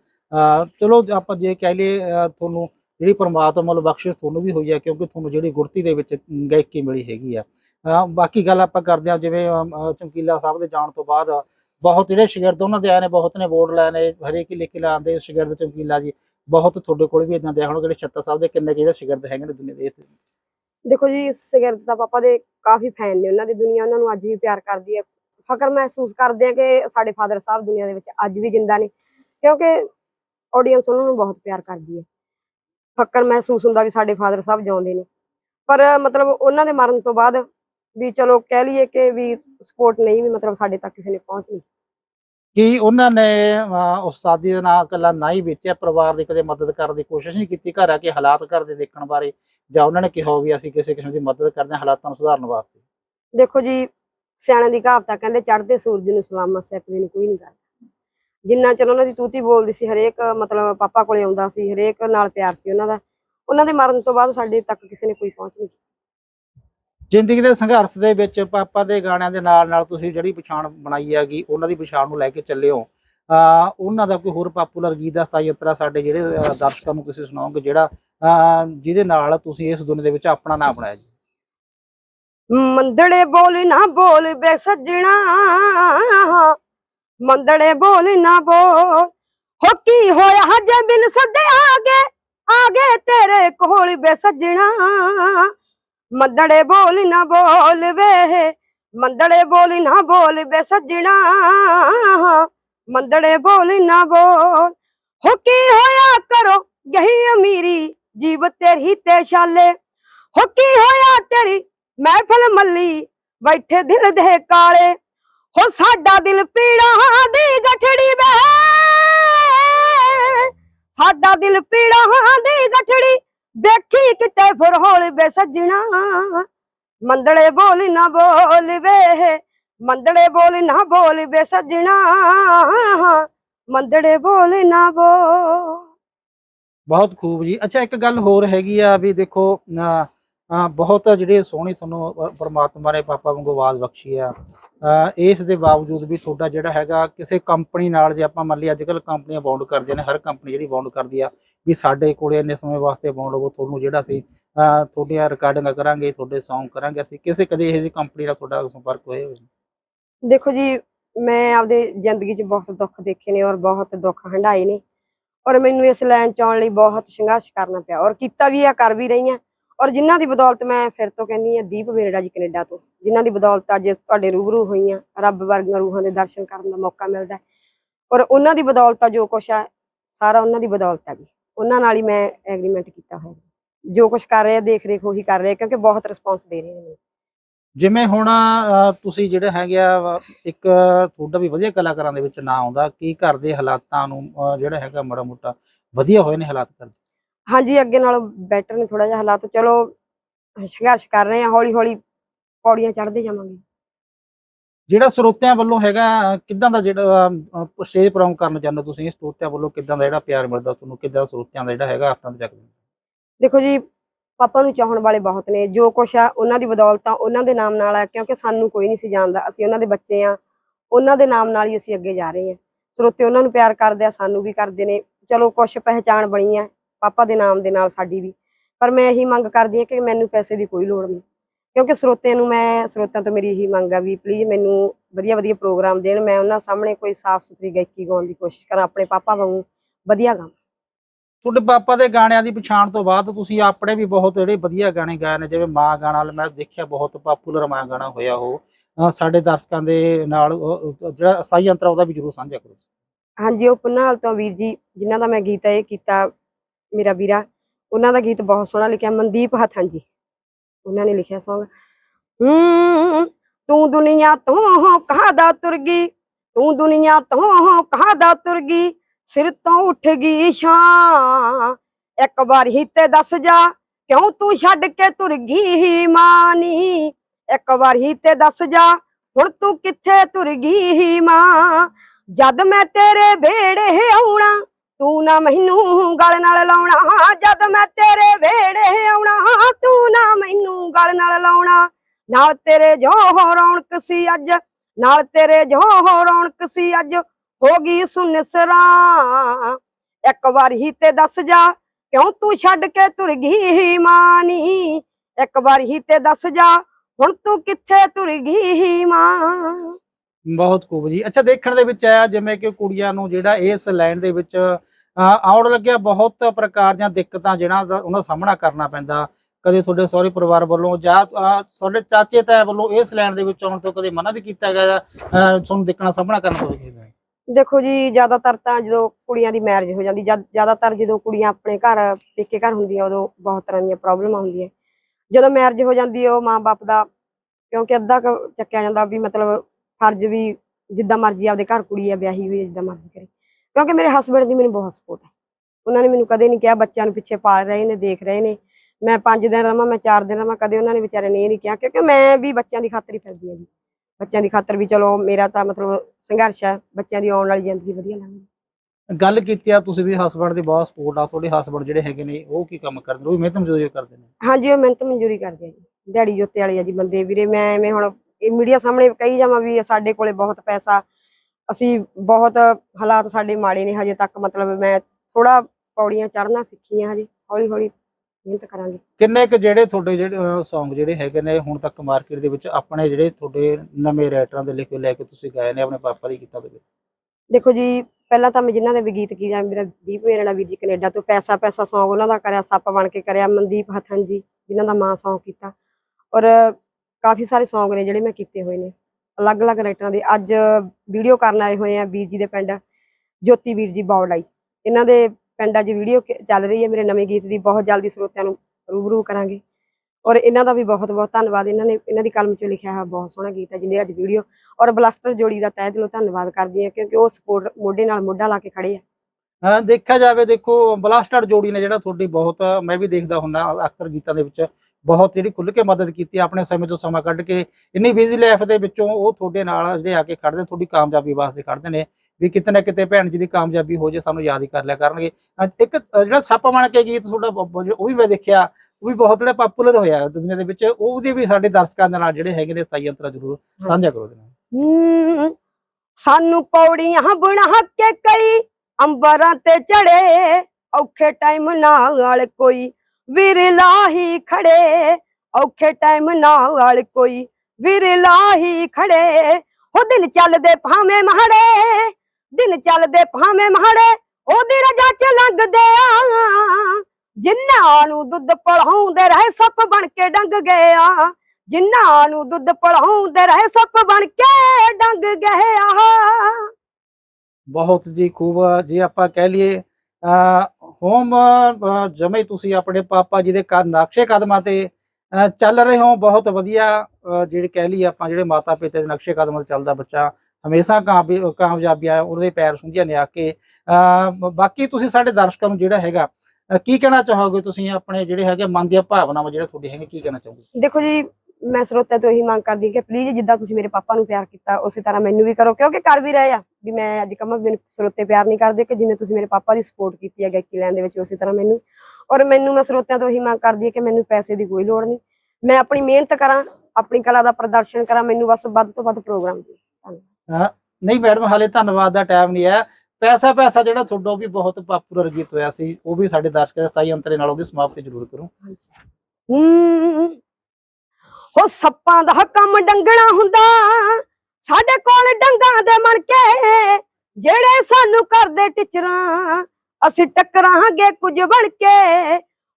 ਚਲੋ ਆਪਾਂ ਜੇ ਕਹਿ ਲਈਏ ਤੁਹਾਨੂੰ ਜਿਹੜੀ ਪਰਮਾਤਮਾ ਵੱਲੋਂ ਬਖਸ਼ਿਸ਼ ਤੁਹਾਨੂੰ ਵੀ ਹੋਈ ਹੈ ਕਿਉਂਕਿ ਤੁਹਾਨੂੰ ਜਿਹੜੀ ਗੁਰਤੀ ਦੇ ਵਿੱਚ ਗਾਇਕੀ ਮਿਲੀ ਹੈਗੀ ਆ। ਬਾਕੀ ਗੱਲ ਆਪਾਂ ਕਰਦੇ ਹਾਂ, ਜਿਵੇਂ ਚਮਕੀਲਾ ਸਾਹਿਬ ਦੇ ਜਾਣ ਤੋਂ ਬਾਅਦ ਬਹੁਤ ਜਿਹੜੇ ਸ਼ਾਗਿਰਦ ਉਹਨਾਂ ਦੇ ਆਏ ਨੇ, ਬਹੁਤ ਨੇ ਵੋਟ ਲਏ ਨੇ, ਹਰੇਕ ਹੀ ਲਿਖ ਕੇ ਲਾਉਂਦੇ ਸ਼ਾਗਿਰਦ ਚਮਕੀਲਾ ਜੀ। ਬਹੁਤ ਤੁਹਾਡੇ ਕੋਲ ਵੀ ਇਦਾਂ ਦੇ ਹੋਣਗੇ ਜਿਹੜੇ ਛੱਤਾ ਸਾਹਿਬ ਦੇ ਕਿੰਨੇ ਜਿਹੜੇ ਸ਼ਾਗਿਰਦ ਹੈਗੇ ਨੇ ਦੁਨੀਆ ਦੇ ਇਸ ਦੇਖੋ ਜੀ ਸਿਗਰਟ ਦਾ ਪਾਪਾ ਦੇ ਕਾਫੀ ਫੈਨ ਨੇ ਉਹਨਾਂ ਦੀ ਦੁਨੀਆ, ਉਹਨਾਂ ਨੂੰ ਅੱਜ ਵੀ ਪਿਆਰ ਕਰਦੀ ਹੈ। ਫਕਰ ਮਹਿਸੂਸ ਕਰਦੇ ਆ ਕਿ ਸਾਡੇ ਫਾਦਰ ਸਾਹਿਬ ਦੁਨੀਆ ਦੇ ਵਿੱਚ ਅੱਜ ਵੀ ਜਿੰਦਾ ਨੇ, ਕਿਉਂਕਿ ਆਡੀਅנס ਉਹਨਾਂ ਨੂੰ ਬਹੁਤ ਪਿਆਰ ਕਰਦੀ ਹੈ। ਫਕਰ ਮਹਿਸੂਸ ਹੁੰਦਾ ਵੀ ਸਾਡੇ ਫਾਦਰ ਸਾਹਿਬ ਜਿਉਂਦੇ ਨੇ। ਪਰ ਮਤਲਬ ਉਹਨਾਂ ਦੇ ਮਰਨ ਤੋਂ ਬਾਅਦ ਵੀ ਚਲੋ ਕਹਿ ਲਈਏ ਕਿ ਵੀ ਸਪੋਰਟ ਨਹੀਂ ਵੀ ਮਤਲਬ ਸਾਡੇ ਤੱਕ ਕਿਸੇ ਨੇ ਪਹੁੰਚ ਨਹੀਂ ਕੀ ਉਹਨਾਂ ਨੇ ਉਸਤਾਦੀ ਦੇ ਨਾਲ ਇਕੱਲਾ ਨਾ ਹੀ ਵੇਚਿਆ, ਪਰਿਵਾਰ ਦੀ ਕਦੇ ਮਦਦ ਕਰਨ ਦੀ ਕੋਸ਼ਿਸ਼ ਨਹੀਂ ਕੀਤੀ, ਘਰ ਆ ਕੇ ਹਾਲਾਤ ਘਰ ਦੇ ਦੇਖਣ ਬਾਰੇ ਜਾਂ ਉਹਨਾਂ ਨੇ ਕਿਹਾ ਵੀ ਅਸੀਂ ਕਿਸੇ ਕਿਸਮ ਦੀ ਮਦਦ ਕਰਦੇ ਹਾਂ, ਹਾਲਾਤਾਂ ਨੂੰ ਸੁਧਾਰਨ ਵਾਸਤੇ। ਦੇਖੋ ਜੀ, ਸਿਆਣਿਆਂ ਦੀ ਕਹਾਵਤ ਕਹਿੰਦੇ ਚੜ੍ਹਦੇ ਸੂਰਜ ਨੂੰ ਸਲਾਮਾ ਸਿੱਪਦੇ ਨੂੰ, ਕੋਈ ਨਹੀਂ ਕਰਦਾ। ਜਿੰਨਾ ਚਿਰ ਉਹਨਾਂ ਦੀ ਤੂਤੀ ਬੋਲਦੀ ਸੀ, ਹਰੇਕ ਮਤਲਬ ਪਾਪਾ ਕੋਲੇ ਆਉਂਦਾ ਸੀ, ਹਰੇਕ ਨਾਲ ਪਿਆਰ ਸੀ ਉਹਨਾਂ ਦਾ, ਉਹਨਾਂ ਦੇ ਮਰਨ ਤੋਂ ਬਾਅਦ ਸਾਡੇ ਤੱਕ ਕਿਸੇ ਨੇ ਕੋਈ ਪਹੁੰਚ ਨਹੀਂ ਜ਼ਿੰਦਗੀ ਦੇ ਸੰਘਰਸ਼ ਦੇ ਵਿੱਚ ਪਾਪਾ ਦੇ ਗਾਣਿਆਂ ਦੇ ਨਾਲ ਨਾਲ ਤੁਸੀਂ ਜਿਹੜੀ ਪਛਾਣ ਬਣਾਈ ਹੈਗੀ, ਉਹਨਾਂ ਦੀ ਪਛਾਣ ਨੂੰ ਲੈ ਕੇ ਚੱਲਿਓ। ਆ ਉਹਨਾਂ ਦਾ ਕੋਈ ਹੋਰ ਪਪੂਲਰ ਗੀਤ ਦਾ ਸਤਾਈ ਸਾਡੇ ਜਿਹੜੇ ਦਰਸ਼ਕਾਂ ਨੂੰ ਤੁਸੀਂ ਸੁਣਾਓਗੇ, ਜਿਹੜਾ ਜਿਹਦੇ ਨਾਲ ਤੁਸੀਂ ਇਸ ਦੁਨੀਆ ਦੇ ਵਿੱਚ ਆਪਣਾ ਨਾਮ ਬਣਾਇਆ ਜੀ। ਮੰਦੜੇ ਬੋਲ ਨਾ ਬੋਲ ਬੇ ਸੱਜਣਾ। ਮੰਦੜੇ ਬੋਲ ਨਾ ਬੋਲ। ਹੋ ਕੀ ਹੋਇਆ ਜੇ ਬਿਨ ਸੱਦੇ ਆਗੇ? ਆਗੇ ਤੇਰੇ ਕੋਲ ਬੇ ਸੱਜਣਾ। ਮੰਦੜੇ ਬੋਲ ਨਾ ਬੋਲ ਵੇ, ਮੰਦੜੇ ਬੋਲ ਨਾ ਬੋਲ ਬੇ ਸੱਜਣਾ। ਮੰਦੜੇ ਬੋਲ ਨਾ ਬੋਲ, ਹੋ ਕੀ ਹੋਇਆ ਕਰੋ ਗਹੀ ਅਮੀਰੀ, ਜੀਵ ਤੇਰੀ ਤੇ ਛਾਲੇ। ਹੋ ਕੀ ਹੋਇਆ ਤੇਰੀ ਮਹਿਫਲ ਮੱਲੀ, ਬੈਠੇ ਦਿਲ ਦੇ ਕਾਲੇ। ਹੋ ਸਾਡਾ ਦਿਲ ਪੀੜਾਂ ਦੀ ਗਠੜੀ ਵੇ। ਸਾਡਾ ਦਿਲ ਪੀੜਾਂ ਦੀ ਗਠੜੀ ਵੇਖੀ ਕਿਤੇ ਫਰਹੋਲ ਬੇ ਸੱਜਣਾ। ਮੰਦੜੇ ਬੋਲ ਨਾ ਬੋਲ ਵੇ, ਮੰਦੜੇ ਬੋਲ ਨਾ ਬੋਲ ਬੇ ਸੱਜਣਾ। ਮੰਦੜੇ ਬੋਲ ਨਾ ਬੋਲ ਬਹੁਤ ਖੂਬ ਜੀ। ਅੱਛਾ, ਇੱਕ ਗੱਲ ਹੋਰ ਹੈਗੀ ਆ ਵੀ ਦੇਖੋ ਬਹੁਤ ਜਿਹੜੇ ਸੋਹਣੀ ਤੁਹਾਨੂੰ ਪ- ਪ੍ਰਮਾਤਮਾ ਨੇ ਪਾਪਾ ਵਾਂਗੂ ਆਵਾਜ਼ ਬਖਸ਼ੀ ਆ। ਇਸ ਦੇ ਬਾਵਜੂਦ ਵੀ ਤੁਹਾਡਾ ਜਿਹੜਾ ਹੈਗਾ ਕਿਸੇ ਕੰਪਨੀ ਨਾਲ ਜੇ ਆਪਾਂ ਮੰਨ ਲਈ ਅੱਜ ਕੱਲ ਕੰਪਨੀਆਂ ਬੌਂਡ ਕਰਦੀਆਂ ਨੇ, ਹਰ ਕੰਪਨੀ ਜਿਹੜੀ ਬੌਂਡ ਕਰਦੀ ਆ, ਵੀ ਸਾਡੇ ਕੋਲੇ ਇੰਨੇ ਸਮੇਂ ਵਾਸਤੇ ਬੌਂਡ ਹੋਵੋ, ਤੁਹਾਨੂੰ ਜਿਹੜਾ ਅਸੀਂ ਤੁਹਾਡੀਆਂ ਰਿਕਾਰਡਿੰਗਾਂ ਕਰਾਂਗੇ, ਤੁਹਾਡੇ Song ਕਰਾਂਗੇ, ਅਸੀਂ ਕਿਸੇ ਕਦੇ ਇਹੋ ਜਿਹੀ ਕੰਪਨੀ ਨਾਲ ਤੁਹਾਡਾ ਸੰਪਰਕ ਹੋਇਆ ਹੋਵੇ? ਦੇਖੋ ਜੀ, ਮੈਂ ਆਪਦੇ ਜ਼ਿੰਦਗੀ 'ਚ ਬਹੁਤ ਦੁੱਖ ਦੇਖੇ ਨੇ ਔਰ ਬਹੁਤ ਦੁੱਖ ਹੰਢਾਏ ਨੇ ਔਰ ਮੈਨੂੰ ਇਸ ਲਾਈਨ 'ਚ ਆਉਣ ਲਈ ਬਹੁਤ ਸੰਘਰਸ਼ ਕਰਨਾ ਪਿਆ ਔਰ ਕੀਤਾ ਵੀ ਆ, ਕਰ ਵੀ ਰਹੀ ਆ। ਔਰ ਜਿਨ੍ਹਾਂ ਦੀ ਬਦੌਲਤ ਮੈਂ ਫਿਰ ਤੋਂ ਕਹਿੰਦੀ ਆ ਦੀਪ ਵੇਰੜਾ ਜੀ ਕੈਨੇਡਾ ਤੋਂ। ਜਿਨ੍ਹਾਂ ਦੀ ਬਦੌਲਤ ਅੱਜ ਤੁਹਾਡੇ ਰੂਬਰੂ ਹੋਈਆਂ। ਰੱਬ ਵਰਗੀਆਂ ਰੂਹਾਂ ਦੇ ਦਰਸ਼ਨ ਕਰਨ ਦਾ ਮੌਕਾ ਮਿਲਦਾ ਔਰ ਉਹਨਾਂ ਦੀ ਬਦੌਲਤ ਜੋ ਕੁਛ ਆ, ਸਾਰਾ ਉਹਨਾਂ ਦੀ ਬਦੌਲਤ ਆ ਜੀ। ਉਹਨਾਂ ਨਾਲ ਹੀ ਮੈਂ ਐਗਰੀਮੈਂਟ ਕੀਤਾ ਹੋਇਆ ਜੋ। ਕੁਛ ਕਰ ਰਹੇ ਆ ਦੇਖ ਰੇਖ ਉਹੀ ਕਰ ਰਹੇ ਆ ਕਿਉਂਕਿ ਬਹੁਤ ਰਿਸਪੌਂਸ ਦੇ ਰਹੇ ਨੇ ਜਿਵੇਂ ਹੁਣ ਤੁਸੀਂ ਜਿਹੜਾ ਹੈਗੇ ਆ, ਇੱਕ ਤੁਹਾਡਾ ਵੀ ਵਧੀਆ ਕਲਾਕਾਰਾਂ ਦੇ ਵਿੱਚ ਨਾਂ ਆਉਂਦਾ, ਕੀ ਘਰ ਦੇ ਹਾਲਾਤਾਂ ਨੂੰ ਜਿਹੜਾ ਹੈਗਾ ਮਾੜਾ ਮੋਟਾ ਵਧੀਆ ਹੋਏ ਨੇ ਹਾਲਾਤ ਕਰ ਹਾਂਜੀ ਅੱਗੇ ਨਾਲੋਂ ਬੈਟਰ ਨੇ ਥੋੜਾ ਜਿਹਾ ਹਾਲਾਤ। ਚਲੋ ਸੰਘਰਸ਼ ਕਰ ਰਹੇ ਆ ਹੌਲੀ ਹੌਲੀ ਪੌੜੀਆਂ ਚੜ੍ਹਦੇ ਜਾਵਾਂਗੇ। ਜਿਹੜਾ ਸਰੋਤਿਆਂ ਵੱਲੋਂ ਹੈਗਾ ਕਿੱਦਾਂ ਦਾ ਜਿਹੜਾ ਸਟੇਜ ਪ੍ਰੋਗਰਾਮ ਕਰਨ ਹੋ ਤੁਸੀਂ? ਸਰੋਤਿਆਂ ਵੱਲੋਂ ਕਿੱਦਾਂ ਦਾ ਜਿਹੜਾ ਪਿਆਰ ਮਿਲਦਾ ਤੁਹਾਨੂੰ? ਕਿੱਦਾਂ ਸਰੋਤਿਆਂ ਦਾ ਜਿਹੜਾ ਹੈਗਾ ਹੱਥਾਂ ਤੇ ਚੱਕਦੇ ਦੇਖੋ ਜੀ ਪਾਪਾ ਨੂੰ ਚਾਹਣ ਵਾਲੇ ਬਹੁਤ ਨੇ। ਜੋ ਕੁਛ ਆ ਉਹਨਾਂ ਦੀ ਬਦੌਲਤ ਆ ਉਹਨਾਂ ਦੇ ਨਾਮ ਨਾਲ ਆ ਕਿਉਂਕਿ ਸਾਨੂੰ ਕੋਈ ਨਹੀਂ ਸੀ ਜਾਣਦਾ। ਅਸੀਂ ਉਹਨਾਂ ਦੇ ਬੱਚੇ ਆ ਉਹਨਾਂ ਦੇ ਨਾਮ ਨਾਲ ਹੀ ਅਸੀਂ ਅੱਗੇ ਜਾ ਰਹੇ ਹਾਂ। ਸਰੋਤੇ ਉਹਨਾਂ ਨੂੰ ਪਿਆਰ ਕਰਦੇ ਆ ਸਾਨੂੰ ਵੀ ਕਰਦੇ ਨੇ। ਚਲੋ ਕੁਛ ਪਹਿਚਾਣ ਬਣੀ ਆ। ਪਾਪਾ ਦੇ ਨਾਮ ਦੇ ਨਾਲ ਸਾਡੀ ਵੀ। ਪਰ ਮੈਂ ਇਹੀ ਮੰਗ ਕਰਦੀ ਹਾਂ ਕਿ ਮੈਨੂੰ ਪੈਸੇ ਦੀ ਕੋਈ ਲੋੜ ਨਹੀਂ। ਕਿਉਂਕਿ ਸਰੋਤਿਆਂ ਨੂੰ ਮੈਂ ਸਰੋਤਿਆਂ ਤੋਂ ਮੇਰੀ ਇਹੀ ਮੰਗ ਆ ਵੀ ਪਲੀਜ਼ ਮੈਨੂੰ ਵਧੀਆ ਵਧੀਆ ਪ੍ਰੋਗਰਾਮ ਦੇਣ। ਮੈਂ ਉਹਨਾਂ ਸਾਹਮਣੇ ਕੋਈ ਸਾਫ਼ ਸੁਥਰੀ ਗਾਇਕੀ ਗਾਉਣ ਦੀ ਕੋਸ਼ਿਸ਼ ਕਰਾਂ ਆਪਣੇ ਪਾਪਾ ਵਾਂਗੂ ਵਧੀਆ ਗਾਵਾਂ। ਤੁਹਾਡੇ ਪਾਪਾ ਦੇ ਗਾਣਿਆਂ ਦੀ ਪਛਾਣ ਤੋਂ ਬਾਅਦ ਤੁਸੀਂ ਆਪਣੇ ਵੀ ਬਹੁਤ ਜਿਹੜੇ ਵਧੀਆ ਗਾਣੇ ਗਾਏ ਨੇ ਜਿਵੇਂ ਮਾਂ ਗਾਣਾ ਮੈਂ ਦੇਖਿਆ ਬਹੁਤ ਪਪੂਲਰ ਮਾਂ ਗਾਣਾ ਹੋਇਆ ਉਹ। ਸਾਡੇ ਦਰਸ਼ਕਾਂ ਦੇ ਨਾਲ ਜਿਹੜਾ ਸਾਈ ਅੰਤਰਾ ਉਹਦਾ ਵੀ ਜ਼ਰੂਰ ਸਾਂਝਾ ਕਰੋ। ਹਾਂਜੀ ਉਹ ਪੁਨਾਲ ਤੋਂ ਵੀਰ ਜੀ ਜਿਨ੍ਹਾਂ ਦਾ ਮੈਂ ਗੀਤ ਇਹ ਕੀਤਾ ਮੇਰਾ ਵੀਰਾ, ਉਹਨਾਂ ਦਾ ਗੀਤ ਬਹੁਤ ਸੋਹਣਾ ਲਿਖਿਆ, ਮਨਦੀਪ ਹਥਾਂ ਜੀ। ਉਹਨਾਂ ਨੇ ਲਿਖਿਆ Song, ਹੂੰ, ਤੂੰ ਦੁਨੀਆ ਤੋਂ ਕਾਹਦਾ ਤੁਰ ਗਈ? ਤੂੰ ਦੁਨੀਆ ਤੋਂ ਕਾਹਦਾ ਤੁਰ ਗਈ? ਸਿਰ ਤੋਂ ਉੱਠ ਗਈ ਛਾਂ। ਇੱਕ ਵਾਰ ਹੀ ਤੇ ਦੱਸ ਜਾ, ਕਿਉਂ ਤੂੰ ਛੱਡ ਕੇ ਤੁਰ ਗਈ ਮਾਨੀ? ਇੱਕ ਵਾਰ ਹੀ ਤੇ ਦੱਸ ਜਾ, ਹੁਣ ਤੂੰ ਕਿੱਥੇ ਤੁਰ ਗਈ ਮਾਂ? ਜਦ ਮੈਂ ਤੇਰੇ ਵੇੜੇ ਆਉਣਾ ਤੂੰ ਨਾ ਮੈਨੂੰ ਗਲ ਨਾਲ ਲਾਉਣਾ, ਜਦ ਮੈਂ ਤੇਰੇ ਵਿਹੜੇ ਆਉਣਾ, ਤੂੰ ਨਾ ਮੈਨੂੰ ਗਲ ਨਾਲ ਲਾਉਣਾ। ਨਾਲ ਤੇਰੇ ਜੋ ਰੌਣਕ ਸੀ ਅੱਜ, ਨਾਲ ਤੇਰੇ ਜੋ ਰੌਣਕ ਸੀ ਅੱਜ, ਹੋ ਗਈ ਸੁਨਸਰਾ ਇੱਕ ਵਾਰ ਹੀ ਤੇ ਦੱਸ ਜਾ, ਕਿਉਂ ਤੂੰ ਛੱਡ ਕੇ ਤੁਰ ਗਈ ਮਾਨੀ? ਇੱਕ ਵਾਰ ਹੀ ਤੇ ਦੱਸ ਜਾ, ਹੁਣ ਤੂੰ ਕਿੱਥੇ ਤੁਰ ਗਈ ਮਾਂ? ਬਹੁਤ ਖੂਬ ਜੀ। ਅੱਛਾ, ਦੇਖਣ ਦੇ ਵਿੱਚ ਆਇਆ ਜਿਵੇਂ ਕਿ ਕੁੜੀਆਂ ਨੂੰ ਜਿਹੜਾ ਇਸ ਲਾਈਨ ਦੇ ਵਿੱਚ ਆਉਣ ਲੱਗਿਆ ਬਹੁਤ ਪ੍ਰਕਾਰ ਦੀਆਂ ਦਿੱਕਤਾਂ ਜਿਹੜਾ ਉਹਨਾਂ ਦਾ ਸਾਹਮਣਾ ਕਰਨਾ ਪੈਂਦਾ। ਕਦੇ ਤੁਹਾਡੇ ਸਹੁਰੇ ਪਰਿਵਾਰ ਵੱਲੋਂ ਜਾਂ ਤੁਹਾਡੇ ਚਾਚੇ ਤਾਏ ਵੱਲੋਂ ਇਸ ਲਾਈਨ ਦੇ ਵਿੱਚ ਆਉਣ ਤੋਂ ਕਦੇ ਮਨਾ ਵੀ ਕੀਤਾ ਗਿਆ ਤੁਹਾਨੂੰ ਦਿੱਕਤਾਂ ਸਾਹਮਣਾ ਕਰਨਾ ਪਵੇਗਾ ਦੇਖੋ ਜੀ, ਜ਼ਿਆਦਾਤਰ ਤਾਂ ਜਦੋਂ ਕੁੜੀਆਂ ਦੀ ਮੈਰਿਜ ਹੋ ਜਾਂਦੀ, ਜਦ, ਜ਼ਿਆਦਾਤਰ ਜਦੋਂ ਕੁੜੀਆਂ ਆਪਣੇ ਘਰ, ਪੇਕੇ ਘਰ ਹੁੰਦੀਆਂ, ਉਦੋਂ ਬਹੁਤ ਤਰ੍ਹਾਂ ਦੀਆਂ ਪ੍ਰੋਬਲਮਾਂ ਹੁੰਦੀਆਂ। ਜਦੋਂ ਮੈਰਿਜ ਹੋ ਜਾਂਦੀ, ਉਹ ਮਾਂ-ਬਾਪ ਦਾ ਕਿਉਂਕਿ ਅੱਧਾ ਚੱਕਿਆ ਜਾਂਦਾ ਵੀ ਮਤਲਬ ਫਰਜ਼ ਵੀ ਜਿੱਦਾਂ ਮਰਜ਼ੀ ਆਪਦੇ ਘਰ ਕੁੜੀ ਆ, ਵਿਆਹੀ ਹੋਈ ਜਿੱਦਾਂ ਮਰਜ਼ੀ ਕਰੇ। ਕਿਉਂਕਿ ਮੇਰੇ ਹਸਬੰਡ ਦੀ ਮੈਨੂੰ ਬਹੁਤ ਸਪੋਰਟ ਹੈ। ਉਹਨਾਂ ਨੇ ਮੈਨੂੰ ਕਦੇ ਨਹੀਂ ਕਿਹਾ ਬੱਚਿਆਂ ਨੂੰ ਪਿੱਛੇ ਪਾਲ ਰਹੇ ਨੇ ਦੇਖ ਰਹੇ ਨੇ। ਮੈਂ 5 ਦਿਨ ਰਵਾਂ ਮੈਂ 4 ਦਿਨ ਰਵਾਂ ਕਦੇ ਉਹਨਾਂ ਨੇ ਵਿਚਾਰੇ ਨੇ ਇਹ ਨਹੀਂ ਕਿਹਾ ਕਿਉਂਕਿ ਮੈਂ ਵੀ ਬੱਚਿਆਂ ਦੀ ਖਾਤਰ ਹੀ ਫਿਰਦੀ ਹਾਂ ਜੀ। ਬੱਚਿਆਂ ਦੀ ਖਾਤਰ ਵੀ ਚਲੋ ਮੇਰਾ ਤਾਂ ਮਤਲਬ ਸੰਘਰਸ਼ ਹੈ ਬੱਚਿਆਂ ਦੀ ਆਉਣ ਵਾਲੀ ਜ਼ਿੰਦਗੀ ਵਧੀਆ ਲੰਘੇ ਗੱਲ ਕੀਤੀ ਆ ਤੁਸੀਂ ਵੀ ਹਸਬੰਡ ਦੀ ਬਹੁਤ ਸਪੋਰਟ ਆ ਤੁਹਾਡੇ ਹਸਬੰਡ ਜਿਹੜੇ ਹੈਗੇ ਨੇ ਉਹ ਕੀ ਕੰਮ ਕਰਦੇ ਨੇ? ਉਹ ਮਿਹਨਤ ਮਜ਼ਦੂਰੀ ਕਰਦੇ ਨੇ? ਹਾਂਜੀ ਉਹ ਮਿਹਨਤ ਮਨਜ਼ੂਰੀ ਕਰਦੇ ਆ ਜੀ। ਦਿਹਾੜੀ ਜੋਤੇ ਵਾਲੇ ਆ ਜੀ ਬੰਦੇ ਵੀਰੇ ਮੈਂ ਐਵੇਂ ਹੁਣ ਇਹ ਮੀਡੀਆ ਸਾਹਮਣੇ ਕਹੀ ਜਾਵਾਂ ਵੀ ਸਾਡੇ ਕੋਲੇ ਬਹੁਤ ਪੈਸਾ ਅਸੀਂ ਬਹੁਤ ਹਾਲਾਤ ਸਾਡੇ ਮਾੜੇ ਨੇ ਹਜੇ ਤੱਕ ਮਤਲਬ ਮੈਂ ਥੋੜਾ ਪੌੜੀਆਂ ਚੜ੍ਹਨਾ ਸਿੱਖੀਆਂ ਹਜੇ ਹੌਲੀ ਹੌਲੀ ਮਿਹਨਤ ਕਰਾਂਗੇ। ਕਿੰਨੇ ਕੁ ਜਿਹੜੇ ਤੁਹਾਡੇ ਜਿਹੜੇ Song ਜਿਹੜੇ ਹੈਗੇ ਨੇ ਹੁਣ ਤੱਕ ਮਾਰਕੀਟ ਦੇ ਵਿੱਚ ਆਪਣੇ ਜਿਹੜੇ ਤੁਹਾਡੇ ਨਵੇਂ ਰਾਈਟਰਾਂ ਦੇ ਲਿਖੇ ਲੈ ਕੇ ਤੁਸੀਂ ਗਾਏ ਨੇ ਆਪਣੇ ਪਾਪਾ ਦੀ ਕੀਤਾ ਦੇ ਵਿੱਚ? ਦੇਖੋ ਜੀ ਪਹਿਲਾਂ ਤਾਂ ਮੈਂ ਜਿਨ੍ਹਾਂ ਦੇ ਵੀ ਗੀਤ ਕੀ ਜਾਂ ਮੇਰਾ ਦੀਪ ਮੇਰਣਾ ਵੀਰ ਜੀ ਕੈਨੇਡਾ ਤੋਂ ਪੈਸਾ ਪੈਸਾ Song ਉਹਨਾਂ ਦਾ ਕਰਿਆ ਸੱਪ ਬਣ ਕੇ ਕਰਿਆ ਮਨਦੀਪ ਹਥਨ ਜੀ ਜਿਨ੍ਹਾਂ ਦਾ ਮਾਂ Song ਕੀਤਾ। ਔਰ ਕਾਫੀ ਸਾਰੇ Song ਨੇ ਜਿਹੜੇ ਮੈਂ ਕੀਤੇ ਹੋਏ ਨੇ। ਅਲੱਗ-ਅਲੱਗ ਰਾਈਟਰਾਂ ਦੇ। ਅੱਜ ਵੀਡੀਓ ਕਰਨ ਆਏ ਹੋਏ ਆ ਵੀਰ ਜੀ ਦੇ ਪਿੰਡ, ਜੋਤੀ ਵੀਰ ਜੀ ਬੌੜਾਈ ਇਹਨਾਂ ਦੇ ਪਿੰਡ ਅੱਜ ਵੀਡੀਓ ਚੱਲ ਰਹੀ ਹੈ ਮੇਰੇ ਨਵੇਂ ਗੀਤ ਦੀ। ਬਹੁਤ ਜਲਦੀ ਸਰੋਤਿਆਂ ਨੂੰ ਰੂਬਰੂ ਕਰਾਂਗੇ। ਔਰ ਇਹਨਾਂ ਦਾ ਵੀ ਬਹੁਤ ਬਹੁਤ ਧੰਨਵਾਦ। ਇਹਨਾਂ ਨੇ, ਇਹਨਾਂ ਦੀ ਕਲਮ ਚੋਂ ਲਿਖਿਆ ਹੋਇਆ ਬਹੁਤ ਸੋਹਣਾ ਗੀਤ ਹੈ ਜਿਹਨੇ ਅੱਜ ਵੀਡੀਓ ਔਰ ਬਲਾਸਟਰ ਜੋੜੀ ਦਾ ਤਹਿ ਦਿਲੋਂ ਧੰਨਵਾਦ ਕਰਦੀ ਹਾਂ ਕਿਉਂਕਿ ਉਹ ਸਪੋਰਟ ਮੋਢੇ ਨਾਲ ਮੋਢਾ ਲਾ ਕੇ ਖੜੇ ਆ। ਦੇਖਿਆ ਜਾਵੇ ਦੇਖੋ, ਬਲਾਸਟਰ ਜੋੜੀ ਨੇ ਜਿਹੜਾ ਤੁਹਾਡੀ ਬਹੁਤ, ਮੈਂ ਵੀ ਦੇਖਦਾ ਹੁੰਦਾ ਅਕਸਰ ਗੀਤਾਂ ਦੇ ਵਿੱਚ, ਬਹੁਤ ਜਿਹੜੀ ਖੁੱਲ੍ਹ ਕੇ ਮਦਦ ਕੀਤੀ ਆਪਣੇ ਸਮੇਂ ਤੋਂ ਸਮਾਂ ਕੱਢ ਕੇ, ਇੰਨੀ ਬਿਜ਼ੀ ਲਾਈਫ ਦੇ ਵਿੱਚੋਂ ਉਹ ਤੁਹਾਡੇ ਨਾਲ ਜਿਹੜੇ ਆ ਕੇ ਖੜਦੇ ਤੁਹਾਡੀ ਕਾਮਯਾਬੀ ਵਾਸਤੇ ਖੜਦੇ ਨੇ, ਵੀ ਕਿਤੇ ਨਾ ਕਿਤੇ ਭੈਣ ਜੀ ਦੀ ਕਾਮਯਾਬੀ ਹੋ ਜੇ, ਸਾਨੂੰ ਯਾਦ ਹੀ ਕਰ ਲਿਆ ਕਰਨਗੇ। ਇੱਕ ਜਿਹੜਾ ਸੱਪ ਬਣ ਕੇ ਗੀਤ ਤੁਹਾਡਾ ਉਹ ਵੀ ਮੈਂ ਦੇਖਿਆ, ਉਹ ਵੀ ਬਹੁਤ ਜਿਹੜਾ ਪਪੂਲਰ ਹੋਇਆ ਦੁਨੀਆ ਦੇ ਵਿੱਚ ਉਹਦੇ ਵੀ ਸਾਡੇ ਦਰਸ਼ਕਾਂ ਦੇ ਨਾਲ ਜਿਹੜੇ ਹੈਗੇ ਨੇ, ਸਤਾਈ ਅੰਤਰਾ ਜ਼ਰੂਰ ਸਾਂਝਾ ਕਰੋ ਉਹਦੇ ਨਾਲ। ਸਾਨੂੰ ਪੌੜੀਆਂ ਬਣਾ ਕੇ ਕਈ ਅੰਬਰਾਂ ਤੇ ਚੜੇ, ਔਖੇ ਟਾਈਮ ਨਾਲ ਕੋਈ ਵਿਰਲਾ ਹੀ ਖੜੇ, ਔਖੇ ਟਾਈਮ ਨਾਲ ਕੋਈ ਵਿਰਲਾ ਹੀ ਖੜੇ। ਉਹ ਦਿਨ ਚੱਲਦੇ ਭਾਵੇਂ ਮਹੜੇ, ਦਿਨ ਚੱਲਦੇ ਭਾਵੇਂ ਮਹੜੇ, ਉਹਦੀ ਰਜਾ ਚ ਲੰਘਦੇ ਆ। ਜਿਨ੍ਹਾਂ ਨੂੰ ਦੁੱਧ ਪੜਾਉਂਦੇ ਰਹੇ ਸੱਪ ਬਣ ਕੇ ਡੰਗ ਗਏ ਆ। ਜਿਨ੍ਹਾਂ ਨੂੰ ਦੁੱਧ ਪੜਾਉਂਦੇ ਰਹੇ ਸੱਪ ਬਣ ਕੇ ਡੰਗ ਗਏ ਆ। ਬਹੁਤ ਜੀ ਖੂਬ ਜੇ ਆਪਾਂ ਕਹਿ ਲਈਏ ਅ ਹੋਮ ਅ, ਜਮੇ ਤੁਸੀਂ ਆਪਣੇ ਪਾਪਾ ਜੀ ਦੇ ਨਕਸ਼ੇ ਕਦਮਾਂ ਤੇ ਅ, ਚੱਲ ਰਹੇ ਹੋ ਬਹੁਤ ਵਧੀਆ ਜਿਹੜੇ ਕਹਿ ਲਈਏ ਆਪਾਂ ਜਿਹੜੇ ਮਾਤਾ ਪਿਤਾ ਦੇ ਨਕਸ਼ੇ ਕਦਮਾਂ ਤੇ ਚੱਲਦਾ ਬੱਚਾ ਹਮੇਸ਼ਾ ਕਾਮਯ- ਕਾਮਯਾਬੀਆਂ ਉਹਦੇ ਪੈਰ ਸੁੰਝੀਆਂ ਨੇ ਆ ਕੇ ਅ, ਬਾਕੀ ਤੁਸੀਂ ਸਾਡੇ ਦਰਸ਼ਕਾਂ ਨੂੰ ਜਿਹੜਾ ਹੈਗਾ ਕੀ ਕਹਿਣਾ ਚਾਹੋਗੇ ਤੁਸੀਂ ਆਪਣੇ ਜਿਹੜੇ ਹੈਗੇ ਮਨ ਦੀਆਂ ਭਾਵਨਾਵਾਂ ਜਿਹੜੇ ਤੁਹਾਡੇ ਹੈਗੇ ਕੀ ਕਹਿਣਾ ਚਾਹੋਗੇ? ਦੇਖੋ ਜੀ ਮੈਂ ਸਰੋਤਿਆਂ ਤੋਂ ਇਹੀ ਮੰਗ ਕਰਦੀ ਕਿ ਪਲੀਜ਼ ਜਿੱਦਾਂ ਤੁਸੀਂ ਮੇਰੇ ਪਾਪਾ ਨੂੰ ਪਿਆਰ ਕੀਤਾ ਉਸੇ ਤਰ੍ਹਾਂ ਮੈਨੂੰ ਵੀ ਕਰੋ ਕਿਉਂਕਿ ਕਰ ਵੀ ਰਹੇ ਆ ਵੀ ਮੈਂ ਅੱਜ ਕਮਾ ਮੈਨੂੰ ਸਰੋਤੇ ਪਿਆਰ ਨਹੀਂ ਕਰਦੇ ਕਿ ਜਿਵੇਂ ਤੁਸੀਂ ਮੇਰੇ ਪਾਪਾ ਦੀ ਸਪੋਰਟ ਕੀਤੀ ਹੈ ਗਾਇਕੀ ਲੈਣ ਦੇ ਵਿੱਚ ਉਸੇ ਤਰ੍ਹਾਂ ਮੈਨੂੰ। ਔਰ ਮੈਨੂੰ ਮੈਂ ਸਰੋਤਿਆਂ ਤੋਂ ਇਹੀ ਮੰਗ ਕਰਦੀ ਹਾਂ ਕਿ ਮੈਨੂੰ ਪੈਸੇ ਦੀ ਕੋਈ ਲੋੜ ਨਹੀਂ। ਮੈਂ ਆਪਣੀ ਮਿਹਨਤ ਕਰਾਂ ਆਪਣੀ ਕਲਾ ਦਾ ਪ੍ਰਦਰਸ਼ਨ ਕਰਾਂ ਮੈਨੂੰ ਬਸ ਵੱਧ ਤੋਂ ਵੱਧ ਪ੍ਰੋਗਰਾਮ ਦਿਓ। ਨਹੀਂ ਮੈਡਮ ਹਾਲੇ ਧੰਨਵਾਦ ਦਾ ਟਾਈਮ ਨਹੀਂ ਹੈ। ਪੈਸਾ ਪੈਸਾ ਜਿਹੜਾ ਤੁਹਾਡਾ ਵੀ ਬਹੁਤ ਪਾਪੂਲਰ ਗੀਤ ਹੋਇਆ ਸੀ ਉਹ ਵੀ ਸਾਡੇ ਦਰਸ਼ਕਾਂ ਦੇ ਸਾਈ ਅੰਤਰੇ ਨਾਲ ਉਹਦੀ ਸਮਾਪਤੀ ਜ਼ਰੂਰ ਕਰੋ। ਹੂੰ। ਹੋ ਸੱਪਾਂ ਦਾ ਕੰਮ ਡੰਗਣਾ ਹੁੰਦਾ। ਸਾਡੇ ਕੋਲ ਡੰਗਾਂ ਦੇ ਮਣ ਜਿਹੜੇ ਸਾਨੂੰ ਕਰਦੇ ਟਿਚਰਾਂ ਅਸੀਂ ਟੱਕਰਾਂਗੇ ਕੁਝ ਬਣ ਕੇ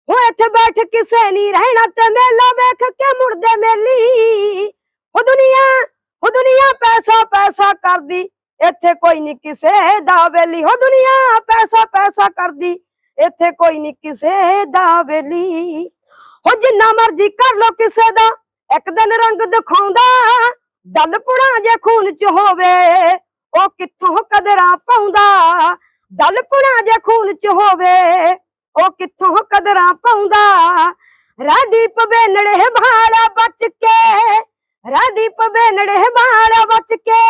ਹੋ ਇੱਥੇ ਬੈਠ ਕਿਸੇ ਨਹੀਂ ਰਹਿਣਾ ਤੇ ਮੇਲਾ ਵੇਖ ਕੇ ਮੁੜਦੇ ਮੇਲੀ। ਹੋ ਦੁਨੀਆ ਹੋ ਦੁਨੀਆ ਪੈਸਾ ਪੈਸਾ ਕਰਦੀ। ਇੱਥੇ ਕੋਈ ਨਹੀਂ ਕਿਸੇ ਦਾ ਵੇਲੀ। ਹੋ ਦੁਨੀਆ ਪੈਸਾ ਪੈਸਾ ਕਰਦੀ। ਇੱਥੇ ਕੋਈ ਨਹੀਂ ਕਿਸੇ ਦਾ ਵੇਲੀ। ਹੋ ਜਿੰਨਾ ਮਰਜ਼ੀ ਕਰ ਲੋ ਕਿਸੇ ਦਾ। ਇੱਕ ਦਿਨ ਰੰਗ ਦਿਖਾਉਂਦਾ, ਡੱਲ ਪੁਣਾ ਜੇ ਖੂਨ ਚ ਹੋਵੇ, ਉਹ ਕਿੱਥੋਂ ਕਦਰਾਂ ਪਾਉਂਦਾ? ਡੱਲ ਪੁਣਾ ਜੇ ਖੂਨ ਚ ਹੋਵੇ, ਉਹ ਕਿੱਥੋਂ ਕਦਰਾਂ ਪਾਉਂਦਾ? ਰਾਦੀਪ ਬੇਨੜੇ ਭਾਲਾ ਬਚ ਕੇ ਰਾਦੀਪ ਬੇਨੜੇ ਭਾਲਾ ਬਚ ਕੇ,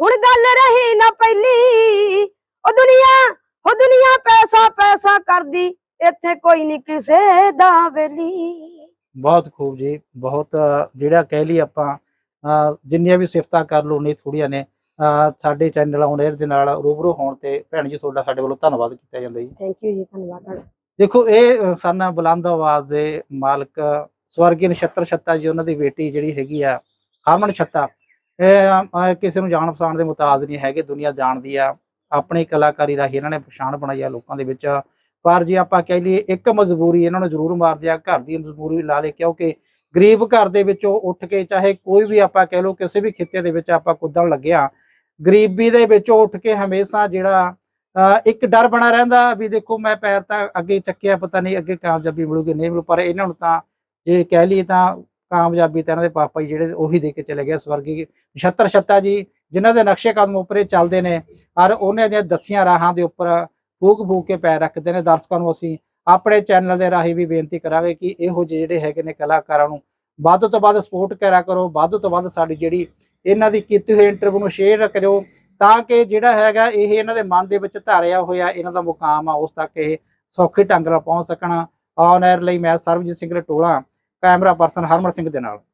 ਹੁਣ ਗੱਲ ਰਹੀ ਨਾ ਪਹਿਲੀ, ਉਹ ਦੁਨੀਆ ਉਹ ਦੁਨੀਆ ਪੈਸਾ ਪੈਸਾ ਕਰਦੀ, ਇੱਥੇ ਕੋਈ ਨਹੀਂ ਕਿਸੇ ਦਾ ਵੇਲੀ। ਬਹੁਤ ਖੂਬ ਜੀ ਬਹੁਤ ਜਿਹੜਾ ਕਹਿ ਲਈ ਆਪਾਂ ਜਿੰਨੀਆਂ ਵੀ ਸਿਫਤਾਂ ਕਰ ਲਓ ਨਹੀਂ ਥੋੜੀਆਂ ਨੇ। ਸਾਡੇ ਚੈਨਲ ਅਰ ਦੇ ਨਾਲ ਰੂਬਰੂ ਹੋਣ ਤੇ ਭੈਣ ਜੀ ਤੁਹਾਡਾ ਸਾਡੇ ਵੱਲੋਂ ਧੰਨਵਾਦ ਕੀਤਾ ਜਾਂਦਾ ਜੀ। ਥੈਂਕ ਯੂ ਜੀ ਧੰਨਵਾਦ ਦੇਖੋ ਇਹ ਸਨ ਬੁਲੰਦ ਆਵਾਜ਼ ਦੇ ਮਾਲਕ ਸਵਰਗੀ ਨਛੱਤਰ ਛੱਤਾ ਜੀ ਉਹਨਾਂ ਦੀ ਬੇਟੀ ਜਿਹੜੀ ਹੈਗੀ ਆ ਹਰਮਨ ਛੱਤਾ। ਇਹ ਕਿਸੇ ਨੂੰ ਜਾਣ ਪਛਾਣ ਦੇ ਮੁਤਾਜ ਨਹੀਂ ਹੈਗੇ ਦੁਨੀਆ ਜਾਣਦੀ ਆ। ਆਪਣੀ ਕਲਾਕਾਰੀ ਰਾਹੀਂ ਇਹਨਾਂ ਨੇ ਪਛਾਣ ਬਣਾਈ ਆ ਲੋਕਾਂ ਦੇ ਵਿੱਚ। ਪਰ ਜੇ ਆਪਾਂ ਕਹਿ ਲਈਏ ਇੱਕ ਮਜਬੂਰੀ ਇਹਨਾਂ ਨੂੰ ਜ਼ਰੂਰ ਮਾਰਦੀ ਆ, ਘਰ ਦੀ ਮਜਬੂਰੀ ਲਾ ਲੇ ਕਿਉਂਕਿ ਗਰੀਬ ਘਰ ਦੇ ਵਿੱਚੋਂ ਉੱਠ ਕੇ ਚਾਹੇ ਕੋਈ ਵੀ ਆਪਾਂ ਕਹਿ ਲਓ ਕਿਸੇ ਵੀ ਖਿੱਤੇ ਦੇ ਵਿੱਚ ਆਪਾਂ ਕੁੱਦਣ ਲੱਗਿਆ ਗਰੀਬੀ ਦੇ ਵਿੱਚੋਂ ਉੱਠ ਕੇ ਹਮੇਸ਼ਾ ਜਿਹੜਾ ਇੱਕ ਡਰ ਬਣਾ ਰਹਿੰਦਾ ਵੀ ਦੇਖੋ ਮੈਂ ਪੈਰ ਤਾਂ ਅੱਗੇ ਚੱਕਿਆ, ਪਤਾ ਨਹੀਂ ਅੱਗੇ ਕਾਮਯਾਬੀ ਮਿਲੂਗੀ, ਨਹੀਂ ਮਿਲੂ, ਪਰ ਇਹਨਾਂ ਨੂੰ ਤਾਂ ਜੇ ਕਹਿ ਲਈਏ ਤਾਂ ਕਾਮਯਾਬੀ ਤਾਂ ਇਹਨਾਂ ਦੇ ਪਾਪਾ ਜੀ ਜਿਹੜੇ ਉਹੀ ਦੇ ਕੇ ਚਲੇ ਗਏ ਸਵਰਗੀ ਨਛੱਤਰ ਛੱਤਾ ਜੀ, ਜਿਨ੍ਹਾਂ ਦੇ ਨਕਸ਼ੇ ਕਦਮ ਉੱਪਰ ਚੱਲਦੇ ਨੇ, ਔਰ ਉਹਨਾਂ ਦੀਆਂ ਦਸੀਆਂ ਰਾਹਾਂ ਦੇ ਉੱਪਰ ਫੂਕ ਫੂਕ ਕੇ ਪੈਰ ਰੱਖਦੇ ਨੇ ਦਰਸ਼ਕਾਂ ਨੂੰ ਅਸੀਂ ਆਪਣੇ ਚੈਨਲ ਦੇ ਰਾਹੀਂ ਵੀ ਬੇਨਤੀ ਕਰਾਂਗੇ ਕਿ ਇਹੋ ਜਿਹੇ ਜਿਹੜੇ ਹੈਗੇ ਨੇ ਕਲਾਕਾਰਾਂ ਨੂੰ ਵੱਧ ਤੋਂ ਵੱਧ ਸਪੋਰਟ ਕਰਿਆ ਕਰੋ, ਵੱਧ ਤੋਂ ਵੱਧ ਸਾਡੀ ਜਿਹੜੀ ਇਹਨਾਂ ਦੀ ਕੀਤੀ ਹੋਈ ਇੰਟਰਵਿਊ ਨੂੰ ਸ਼ੇਅਰ ਕਰਿਓ ਤਾਂ ਕਿ ਜਿਹੜਾ ਹੈਗਾ ਇਹ ਇਹਨਾਂ ਦੇ ਮਨ ਦੇ ਵਿੱਚ ਧਾਰਿਆ ਹੋਇਆ ਇਹਨਾਂ ਦਾ ਮੁਕਾਮ ਆ, ਉਸ ਤੱਕ ਇਹ ਸੌਖੇ ਢੰਗ ਨਾਲ ਪਹੁੰਚ ਸਕਣ। ਔਨ 에ਅਰ ਲਈ ਮੈਂ ਸਰਬਜੀਤ ਸਿੰਘ ਰਟੋਲਾ, ਕੈਮਰਾ ਪਰਸਨ ਹਰਮਨ ਸਿੰਘ ਦੇ ਨਾਲ।